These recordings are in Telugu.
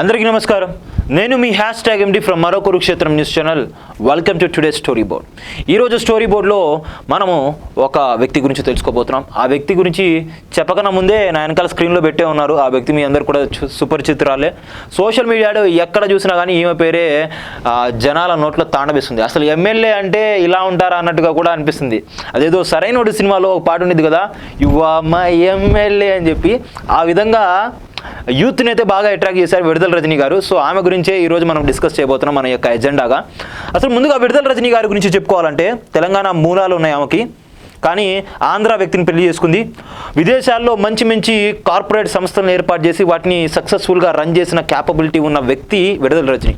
అందరికీ నమస్కారం. నేను మీ హ్యాష్ ట్యాగ్ ఎండి ఫ్రమ్ మరో Kurukshetram news channel welcome to today story board ఈరోజు స్టోరీ బోర్డ్లో మనము ఒక వ్యక్తి గురించి తెలుసుకోబోతున్నాం. ఆ వ్యక్తి గురించి చెప్పకన్నా ముందే నా వెనకాల స్క్రీన్లో పెట్టే ఉన్నారు. ఆ వ్యక్తి మీ అందరు కూడా సుపరిచితురాలే సోషల్ మీడియాలో ఎక్కడ చూసినా కానీ ఈమె పేరే జనాల నోట్లో తాండవిస్తుంది అసలు ఎమ్మెల్యే అంటే ఇలా ఉంటారా అన్నట్టుగా కూడా అనిపిస్తుంది. అదేదో సరైన సినిమాలో ఒక పాట ఉండేది కదా యువ మా ఎమ్మెల్యే అని చెప్పి ఆ విధంగా యూత్ని అయితే బాగా అట్రాక్ట్ చేశారు విడుదల రజనీ గారు. సో ఆమె గురించే ఈరోజు మనం డిస్కస్ చేయబోతున్నాం మన యొక్క ఎజెండాగా అసలు ముందుగా విడుదల రజనీ గారి గురించి చెప్పుకోవాలంటే తెలంగాణ మూలాలు ఉన్నాయి ఆమెకి. కానీ ఆంధ్ర వ్యక్తిని పెళ్ళి చేసుకుంది. విదేశాల్లో మంచి మంచి కార్పొరేట్ సంస్థలను ఏర్పాటు చేసి వాటిని సక్సెస్ఫుల్గా రన్ చేసిన క్యాపబిలిటీ ఉన్న వ్యక్తి విడుదల రజని.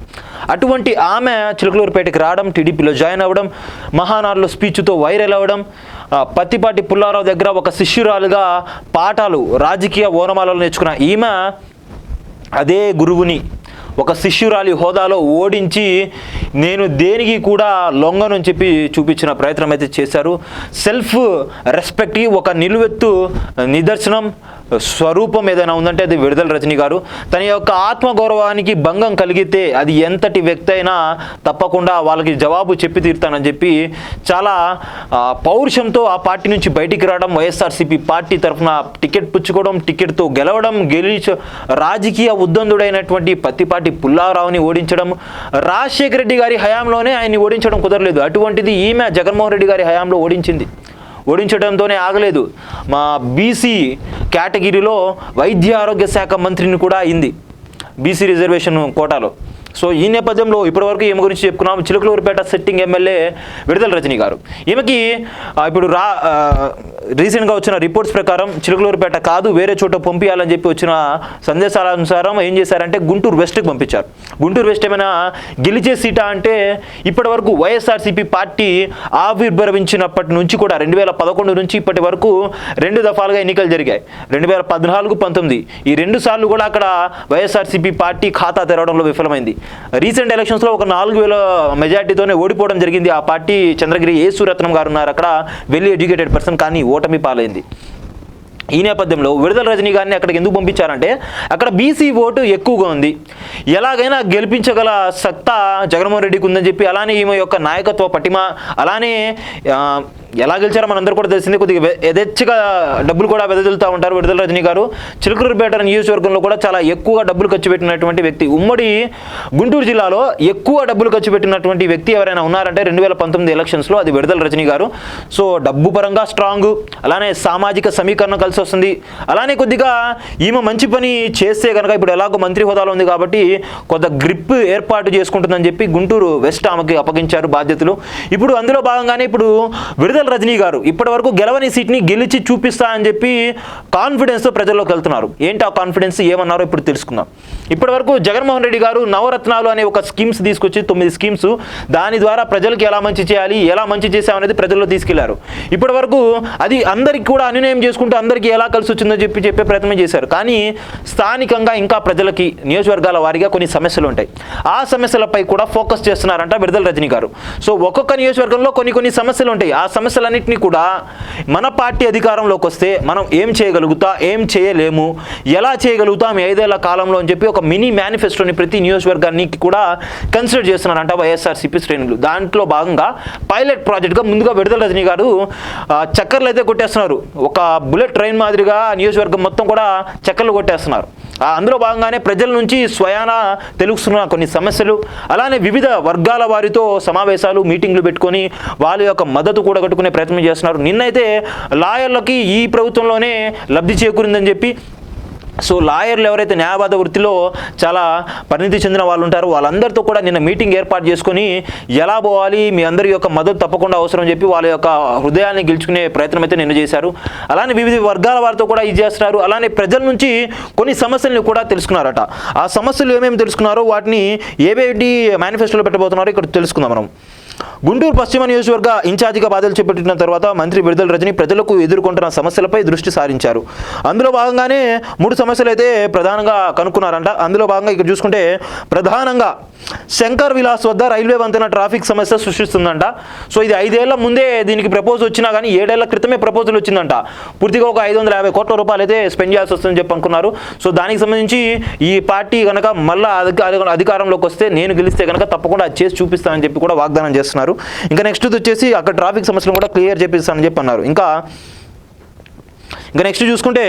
అటువంటి ఆమె చిలకలూరుపేటకి రావడం టీడీపీలో జాయిన్ అవ్వడం మహానాడులో స్పీచ్తో వైరల్ అవ్వడం పత్తిపాటి పుల్లారావు దగ్గర ఒక శిష్యురాలుగా పాఠాలు రాజకీయ ఓనమాలలో నేర్చుకున్న ఈమె అదే గురువుని ఒక శిష్యురాలి హోదాలో ఓడించి నేను దేనికి కూడా లొంగను చెప్పి చూపించిన ప్రయత్నం అయితే చేశారు. సెల్ఫ్ రెస్పెక్ట్కి ఒక నిలువెత్తు నిదర్శనం స్వరూపం ఏదైనా ఉందంటే అది విడుదల రజనీ గారు. తన యొక్క ఆత్మగౌరవానికి భంగం కలిగితే అది ఎంతటి వ్యక్తి అయినా తప్పకుండా వాళ్ళకి జవాబు చెప్పి తీరుతానని చెప్పి చాలా పౌరుషంతో ఆ పార్టీ నుంచి బయటికి రావడం వైఎస్ఆర్సీపీ పార్టీ తరఫున టికెట్ పుచ్చుకోవడం టికెట్తో గెలవడం గెలిచ రాజకీయ ఉద్దందుడైనటువంటి పత్తిపాటి పుల్లారావుని ఓడించడం రాజశేఖర రెడ్డి గారి హయాంలోనే ఆయన్ని ఓడించడం కుదరలేదు. అటువంటిది ఈమె జగన్మోహన్ రెడ్డి గారి హయాంలో ఓడించింది. ఓడించడంతోనే ఆగలేదు. మా బీసీ కేటగిరీలో వైద్య ఆరోగ్య శాఖ మంత్రిని కూడా అయింది. బీసీ రిజర్వేషన్ కోటాలో. సో ఈ నేపథ్యంలో ఇప్పటివరకు ఈమె గురించి చెప్పుకున్నాం. చిలుకలూరుపేట సెట్టింగ్ ఎమ్మెల్యే విడుదల రజనీ గారు. ఈమెకి ఇప్పుడు రా రీసెంట్గా వచ్చిన రిపోర్ట్స్ ప్రకారం చిలుకలూరుపేట కాదు వేరే చోట పంపించాలని చెప్పి వచ్చిన సందేశాల అనుసారం ఏం చేశారంటే గుంటూరు వెస్ట్కి పంపించారు. గుంటూరు వెస్ట్ ఏమైనా గెలిచే సీటా అంటే ఇప్పటి వరకు వైఎస్ఆర్సీపీ పార్టీ ఆవిర్భవించినప్పటి నుంచి కూడా రెండు వేల పదకొండు నుంచి ఇప్పటి వరకు రెండు దఫాలుగా ఎన్నికలు జరిగాయి. రెండు వేల పద్నాలుగు పంతొమ్మిది ఈ రెండు సార్లు కూడా అక్కడ వైఎస్ఆర్సీపీ పార్టీ ఖాతా తెరవడంలో విఫలమైంది. రీసెంట్ ఎలక్షన్స్లో ఒక నాలుగు వేల మెజార్టీతోనే ఓడిపోవడం జరిగింది. ఆ పార్టీ చంద్రగిరి ఏ సూరత్నం గారు ఉన్నారు. అక్కడ వెళ్ళి ఎడ్యుకేటెడ్ పర్సన్ కానీ ఓటమి పాలైంది. ఈ నేపథ్యంలో విడుదల రజనీ గారిని అక్కడికి ఎందుకు పంపించారంటే అక్కడ బీసీ ఓటు ఎక్కువగా ఉంది. ఎలాగైనా గెలిపించగల సత్తా జగన్మోహన్ రెడ్డికి ఉందని చెప్పి అలానే ఈమె యొక్క నాయకత్వ పటిమ అలానే ఎలా గెలిచారో మనందరూ కూడా తెలిసింది. కొద్దిగా యథేచ్ఛగా డబ్బులు కూడా వెదజల్లుతూ ఉంటారు విడుదల రజనీ గారు. చిలుకూరుపేట నియోజకవర్గంలో కూడా చాలా ఎక్కువగా డబ్బులు ఖర్చు పెట్టినటువంటి వ్యక్తి. ఉమ్మడి గుంటూరు జిల్లాలో ఎక్కువ డబ్బులు ఖర్చు పెట్టినటువంటి వ్యక్తి ఎవరైనా ఉన్నారంటే రెండు వేల పంతొమ్మిది ఎలక్షన్స్లో అది విడుదల రజనీ గారు. సో డబ్బు పరంగా స్ట్రాంగ్ అలానే సామాజిక సమీకరణ కలిసి వస్తుంది. అలానే కొద్దిగా ఈమె మంచి పని చేస్తే కనుక ఇప్పుడు ఎలాగో మంత్రి హోదాలో ఉంది కాబట్టి కొంత గ్రిప్ ఏర్పాటు చేసుకుంటుందని చెప్పి గుంటూరు వెస్ట్ ఆమెకి అప్పగించారు బాధ్యతలు. ఇప్పుడు అందులో భాగంగానే ఇప్పుడు విడుదల రజనీ గారు ఇప్పటి వరకు గెలవని సీట్ని గెలిచి చూపిస్తా అని చెప్పి కాన్ఫిడెన్స్తో ప్రజల్లోకి వెళ్తున్నారు. ఏంటి ఆ కాన్ఫిడెన్స్ ఏమన్నారో ఇప్పుడు తెలుసుకుందాం. ఇప్పటి వరకు జగన్మోహన్ రెడ్డి గారు నవరత్నాలు అనే ఒక స్కీమ్స్ తీసుకొచ్చి తొమ్మిది స్కీమ్స్ దాని ద్వారా ప్రజలకు ఎలా మంచి చేయాలి ఎలా మంచి చేసామనేది ప్రజల్లో తీసుకెళ్ళారు. ఇప్పటి వరకు అది అందరికి కూడా అనునయం చేసుకుంటూ అందరికీ ఎలా కలిసి వచ్చిందో చెప్పి చెప్పే ప్రయత్నం చేశారు. కానీ స్థానికంగా ఇంకా ప్రజలకి నియోజకవర్గాల వారీగా కొన్ని సమస్యలు ఉంటాయి. ఆ సమస్యలపై కూడా ఫోకస్ చేస్తున్నారంట విడుదల రజనీ గారు. సో ఒక్కొక్క నియోజకవర్గంలో కొన్ని కొన్ని సమస్యలు ఉంటాయి. ఆ సమస్య సమస్యలన్నింటినీ కూడా మన పార్టీ అధికారంలోకి వస్తే మనం ఏం చేయగలుగుతా ఏం చేయలేము ఎలా చేయగలుగుతాం ఐదేళ్ళ కాలంలో అని చెప్పి ఒక మినీ మేనిఫెస్టోని ప్రతి నియోజకవర్గానికి కూడా కన్సిడర్ చేస్తున్నారంట వైఎస్ఆర్సీపీ శ్రేణులు. దాంట్లో భాగంగా పైలట్ ప్రాజెక్ట్గా ముందుగా విడుదల రజనీ గారు చక్కర్లు అయితే కొట్టేస్తున్నారు. ఒక బుల్లెట్ ట్రైన్ మాదిరిగా నియోజకవర్గం మొత్తం కూడా చక్కర్లు కొట్టేస్తున్నారు. అందులో భాగంగానే ప్రజల నుంచి స్వయాన తెలుస్తున్న కొన్ని సమస్యలు అలానే వివిధ వర్గాల వారితో సమావేశాలు మీటింగ్లు పెట్టుకొని వాళ్ళ యొక్క మద్దతు కూడా కట్టుకునే ప్రయత్నం చేస్తున్నారు. నిన్నైతే లాయర్లకి ఈ ప్రభుత్వంలోనే లబ్ధి చేకూరిందని చెప్పి సో లాయర్లు ఎవరైతే న్యాయవాద వృత్తిలో చాలా పరిణితి చెందిన వాళ్ళు ఉంటారో వాళ్ళందరితో కూడా నిన్న మీటింగ్ ఏర్పాటు చేసుకొని ఎలా పోవాలి మీ అందరి యొక్క మద్దతు తప్పకుండా అవసరం అని చెప్పి వాళ్ళ యొక్క హృదయాన్ని గెలుచుకునే ప్రయత్నం అయితే నిన్న చేశారు. అలానే వివిధ వర్గాల వారితో కూడా ఇది చేస్తున్నారు. అలానే ప్రజల నుంచి కొన్ని సమస్యలను కూడా తెలుసుకున్నారట. ఆ సమస్యలు ఏమేమి తెలుసుకున్నారో వాటిని ఏవేటి మేనిఫెస్టోలో పెట్టబోతున్నారో ఇక్కడ తెలుసుకుందాం మనం. గుంటూరు పశ్చిమ నియోజకవర్గ ఇన్ఛార్జిగా బాధ్యతలు చేపట్టిన తర్వాత మంత్రి విడుదల రజని ప్రజలకు ఎదుర్కొంటున్న సమస్యలపై దృష్టి సారించారు. అందులో భాగంగానే మూడు సమస్యలు అయితే ప్రధానంగా కనుక్కున్నారంట. అందులో భాగంగా ఇక్కడ చూసుకుంటే ప్రధానంగా శంకర్ విలాస్ వద్ద రైల్వే వంతెన ట్రాఫిక్ సమస్య సృష్టిస్తుందంట. సో ఇది ఐదేళ్ళ ముందే దీనికి ప్రపోజ్ వచ్చినా కానీ ఏడేళ్ళ క్రితమే ప్రపోజల్ వచ్చిందంట. పూర్తిగా ఒక ఐదు వందల యాభై కోట్ల రూపాయలు అయితే స్పెండ్ చేయాల్సి వస్తుందని చెప్పి అనుకున్నారు. సో దానికి సంబంధించి ఈ పార్టీ కనుక మళ్ళీ అధికారంలోకి వస్తే నేను గెలిస్తే కనుక తప్పకుండా అది చేసి చూపిస్తానని చెప్పి కూడా వాగ్దానం చేస్తున్నారు. ఇంకా నెక్స్ట్ వచ్చేసి అక్కడ ట్రాఫిక్ సమస్యలు కూడా క్లియర్ చేపిస్తానని చెప్పి అన్నారు ఇంకా ఇంకా నెక్స్ట్ చూసుకుంటే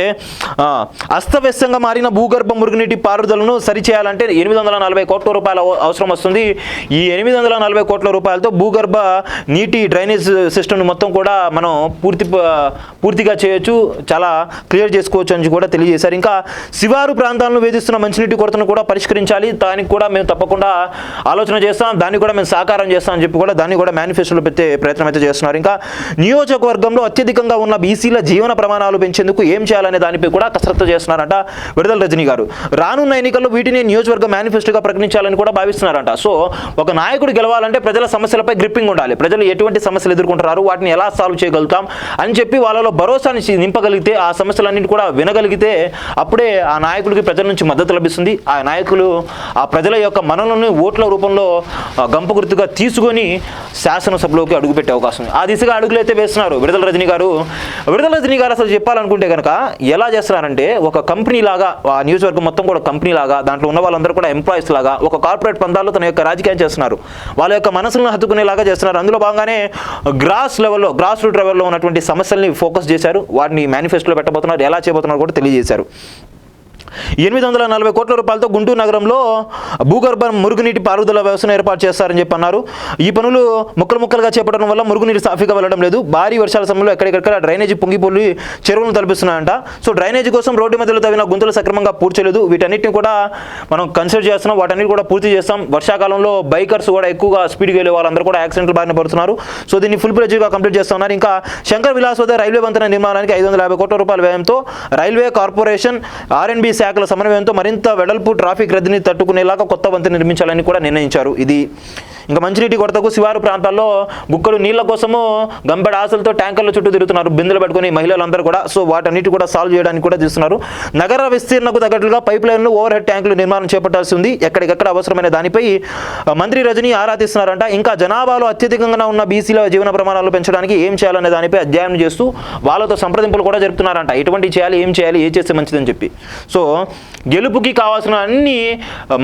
అస్తవ్యస్తంగా మారిన భూగర్భ మురుగునీటి పారుదలను సరిచేయాలంటే ఎనిమిది వందల నలభై కోట్ల రూపాయల అవసరం వస్తుంది. ఈ ఎనిమిది వందల నలభై కోట్ల రూపాయలతో భూగర్భ నీటి డ్రైనేజ్ సిస్టమ్ మొత్తం కూడా మనం పూర్తి పూర్తిగా చేయొచ్చు చాలా క్లియర్ చేసుకోవచ్చు అని కూడా తెలియజేశారు. ఇంకా శివారు ప్రాంతాలను వేధిస్తున్న మంచినీటి కొరతను కూడా పరిష్కరించాలి. దానికి కూడా మేము తప్పకుండా ఆలోచన చేస్తాం. దాన్ని కూడా మేము సాకారం చేస్తామని చెప్పి కూడా దాన్ని కూడా మేనిఫెస్టోలో పెట్టే ప్రయత్నం అయితే చేస్తున్నారు. ఇంకా నియోజకవర్గంలో అత్యధికంగా ఉన్న బీసీల జీవన ప్రమాణాలు పెంచి సాధించేందుకు ఏం చేయాలనే దానిపై కూడా కసరత్తు చేస్తున్నారంట విడుదల రజనీ గారు. రానున్న ఎన్నికల్లో వీటిని నియోజకవర్గ మేనిఫెస్టోగా ప్రకటించాలని కూడా భావిస్తున్నారంట. సో ఒక నాయకుడు గెలవాలంటే ప్రజల సమస్యలపై గ్రిప్పింగ్ ఉండాలి. ప్రజలు ఎటువంటి సమస్యలు ఎదుర్కొంటున్నారు వాటిని ఎలా సాల్వ్ చేయగలుగుతాం అని చెప్పి వాళ్ళలో భరోసాని నింపగలిగితే ఆ సమస్యలన్నింటి కూడా వినగలిగితే అప్పుడే ఆ నాయకుడికి ప్రజల నుంచి మద్దతు లభిస్తుంది. ఆ నాయకులు ఆ ప్రజల యొక్క మనలను ఓట్ల రూపంలో గంపు గంప గుర్తుగా తీసుకొని శాసనసభలోకి అడుగుపెట్టే అవకాశం ఉంది. ఆ దిశగా అడుగులు అయితే వేస్తున్నారు విడుదల రజనీ గారు. విడుదల రజనీ గారు అసలు చేయాలనుకుంటే కనుక ఎలా చేస్తున్నారంటే ఒక కంపెనీ లాగా ఆ న్యూస్ వర్క్ మొత్తం కూడా కంపెనీ లాగా దాంట్లో ఉన్న వాళ్ళందరూ కూడా ఎంప్లాయీస్ లాగా ఒక కార్పొరేట్ పందాల్లో తన యొక్క రాజకీయం చేస్తున్నారు. వాళ్ళ యొక్క మనసులను హత్తుకునేలాగా చేస్తున్నారు. అందులో భాగంగానే గ్రాస్ లెవెల్లో గ్రాస్ రూట్ లెవెల్లో ఉన్నటువంటి సమస్యల్ని ఫోకస్ చేశారు. వాటిని మేనిఫెస్టోలో పెట్టబోతున్నారు. ఎలా చేయబోతున్నారు కూడా తెలియజేశారు. ఎనిమిది వందల నలభై కోట్ల రూపాయలతో గుంటూరు నగరంలో భూగర్భ మురుగునీటి పారుదల వ్యవస్థను ఏర్పాటు చేస్తారని చెప్పి అన్నారు ఈ పనులు ముక్కలు ముక్కలుగా చేపట్టడం వల్ల మురుగునీరు సాఫీగా వెళ్ళడం లేదు. భారీ వర్షాల సమయంలో ఎక్కడికెక్కడ డ్రైనేజీ పొంగిపోయి చెరువులను తలపిస్తున్నాయంట. సో డ్రైనేజీ కోసం రోడ్డు మధ్యలో తగిన గుంతలు సక్రమంగా పూడ్చలేదు. వీటన్నిటిని కూడా మనం కన్సిడర్ చేస్తున్నాం. వాటన్నిటి కూడా పూర్తి చేస్తాం. వర్షాకాలంలో బైకర్స్ కూడా ఎక్కువగా స్పీడ్గా వెళ్ళే వాళ్ళందరూ కూడా యాక్సిడెంట్లు బారిన పడుతున్నారు. సో దీన్ని ఫుల్గా కంప్లీట్ చేస్తున్నారు. ఇంకా శంకర్ విలాస్ వద్ద రైల్వే వంతెన నిర్మాణానికి ఐదు వందల యాభై కోట్ల రూపాయల వ్యయంతో రైల్వే కార్పొరేషన్ ఆర్ఎన్బి శాఖల సమన్వయంతో మరింత వెడల్పు ట్రాఫిక్ రద్దీని తట్టుకునేలాగా కొత్త వంతెన నిర్మించాలని కూడా నిర్ణయించారు. ఇది ఇంకా మంచినీటి కొరతకు శివారు ప్రాంతాల్లో గుక్కలు నీళ్ళ కోసము గంపెడ ఆశలతో ట్యాంకర్ల చుట్టూ తిరుగుతున్నారు. బిందెలు పెట్టుకుని మహిళలందరూ కూడా. సో వాటన్నిటి కూడా సాల్వ్ చేయడానికి కూడా చూస్తున్నారు. నగర విస్తీర్ణకు తగ్గట్లుగా పైప్ లైన్లు ఓవర్ హెడ్ ట్యాంకులు నిర్మాణం చేపట్టాల్సి ఉంది. ఎక్కడికెక్కడ అవసరమైన దానిపై మంత్రి రజని ఆరా తీస్తున్నారంట ఇంకా జనాభాలో అత్యధికంగా ఉన్న బీసీల జీవన ప్రమాణాలు పెంచడానికి ఏం చేయాలనే దానిపై అధ్యయనం చేస్తూ వాళ్ళతో సంప్రదింపులు కూడా జరుపుతున్నారంట. ఎటువంటి చేయాలి ఏం చేయాలి ఏ చేస్తే మంచిదని చెప్పి. సో గెలుపుకి కావాల్సిన అన్ని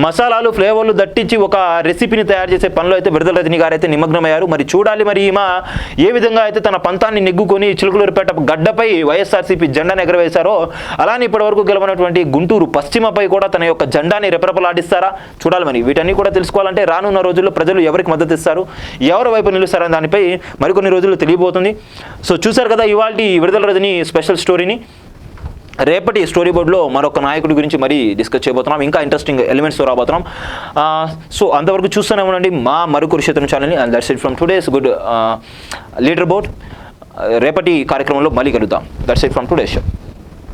మసాలాలు ఫ్లేవర్లు దట్టించి ఒక రెసిపీని తయారు చేసే పనిలో అయితే విడుదల రజని గారు అయితే నిమగ్నమయ్యారు. మరి చూడాలి మరి ఈమె ఏ విధంగా అయితే తన పంతాన్ని నెగ్గుకొని చిలుకలూరుపేట గడ్డపై వైఎస్ఆర్సీపీ జెండాను ఎగరవేశారో అలానే ఇప్పటివరకు గెలవనటువంటి గుంటూరు పశ్చిమపై కూడా తన యొక్క జెండాని రెపరెపలాడిస్తారా? చూడాలి మరి. వీటన్ని కూడా తెలుసుకోవాలంటే రానున్న రోజుల్లో ప్రజలు ఎవరికి మద్దతు ఇస్తారు? ఎవరి వైపు నిలుస్తారని దానిపై మరికొన్ని రోజుల్లో తెలియబోతుంది. సో చూశారు కదా ఇవాళ విడుదల రజని స్పెషల్ స్టోరీని. రేపటి స్టోరీ బోర్డ్లో మరొక నాయకుడి గురించి మరీ డిస్కస్ చేయబోతున్నాం. ఇంకా ఇంట్రెస్టింగ్ ఎలిమెంట్స్ రాబోతున్నాం. సో అంతవరకు చూస్తూనే ఉండండి. మా మరుకురు క్షేత్రం ఛానల్ని and that's it from today's good leader board రేపటి కార్యక్రమంలో మళ్ళీ కలుద్దాం. That's it from today's show